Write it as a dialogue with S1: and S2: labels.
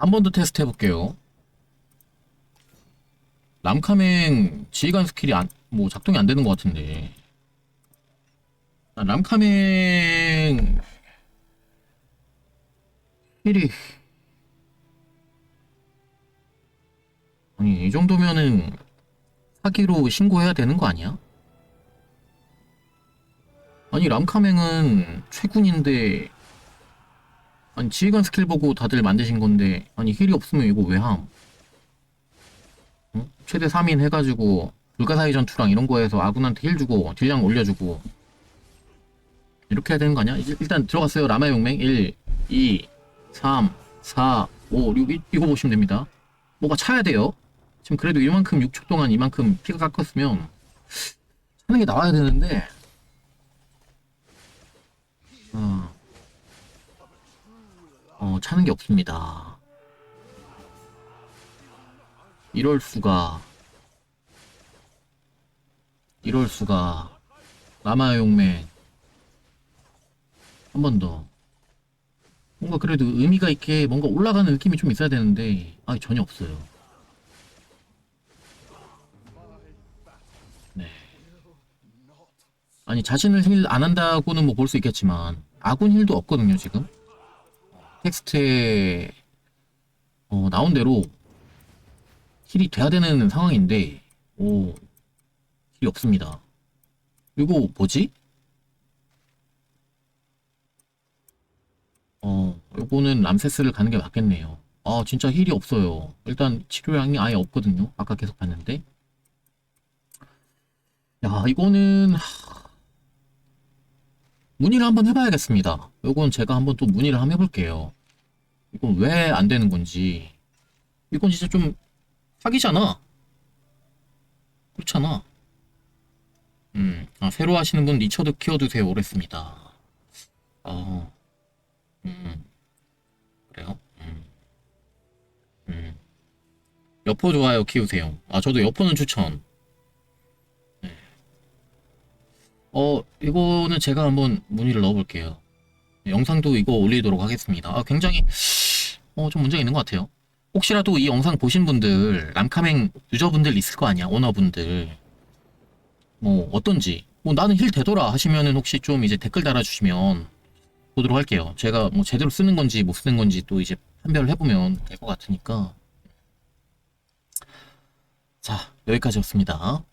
S1: 한 번 더 테스트 해볼게요. 람카맹 지휘관 스킬이 안, 뭐 작동이 안 되는 것 같은데. 아, 람카맹 힐이 아니 이 정도면은 사기로 신고해야 되는 거 아니야? 아니 람카맹은 최군인데 아니 지휘관 스킬 보고 다들 만드신 건데 아니 힐이 없으면 이거 왜 함? 응? 최대 3인 해가지고 불가사의 전투랑 이런 거에서 아군한테 힐 주고 딜량 올려주고 이렇게 해야 되는 거 아니야? 일단 들어갔어요 라마의 용맹 1 2 3 4 5 6 이, 이거 보시면 됩니다 뭐가 차야 돼요 지금 그래도 이만큼 6초 동안 이만큼 피가 깎였으면 차는 게 나와야 되는데 어, 어 차는 게 없습니다. 이럴 수가 이럴 수가. 라마 용맹 한번 더. 뭔가 그래도 의미가 있게 뭔가 올라가는 느낌이 좀 있어야 되는데 아 전혀 없어요. 네. 아니 자신을 힐 안 한다고는 뭐 볼 수 있겠지만 아군 힐도 없거든요 지금 텍스트에 어, 나온 대로 힐이 돼야 되는 상황인데 오 힐이 없습니다. 이거 뭐지? 어 요거는 람세스를 가는 게 맞겠네요. 아 진짜 힐이 없어요. 일단 치료량이 아예 없거든요. 아까 계속 봤는데. 야 이거는 하... 문의를 한번 해봐야겠습니다. 요건 제가 한번 또 문의를 한번 해볼게요. 이건 왜 안 되는 건지. 이건 진짜 좀 사기잖아. 그렇잖아. 음, 아, 새로 하시는 분 리처드 키워두세요. 오랬습니다. 어, 음, 그래요? 음, 음. 여포 좋아요 키우세요. 아 저도 여포는 추천 어 이거는 제가 한번 문의를 넣어볼게요. 영상도 이거 올리도록 하겠습니다. 아 굉장히 어 좀 문제가 있는 것 같아요. 혹시라도 이 영상 보신 분들 람카맹 유저분들 있을 거 아니야 오너분들. 뭐 어떤지. 뭐 나는 힐 되더라 하시면은 혹시 좀 이제 댓글 달아주시면 보도록 할게요. 제가 뭐 제대로 쓰는 건지 못 쓰는 건지 또 이제 판별을 해보면 될 것 같으니까. 자 여기까지였습니다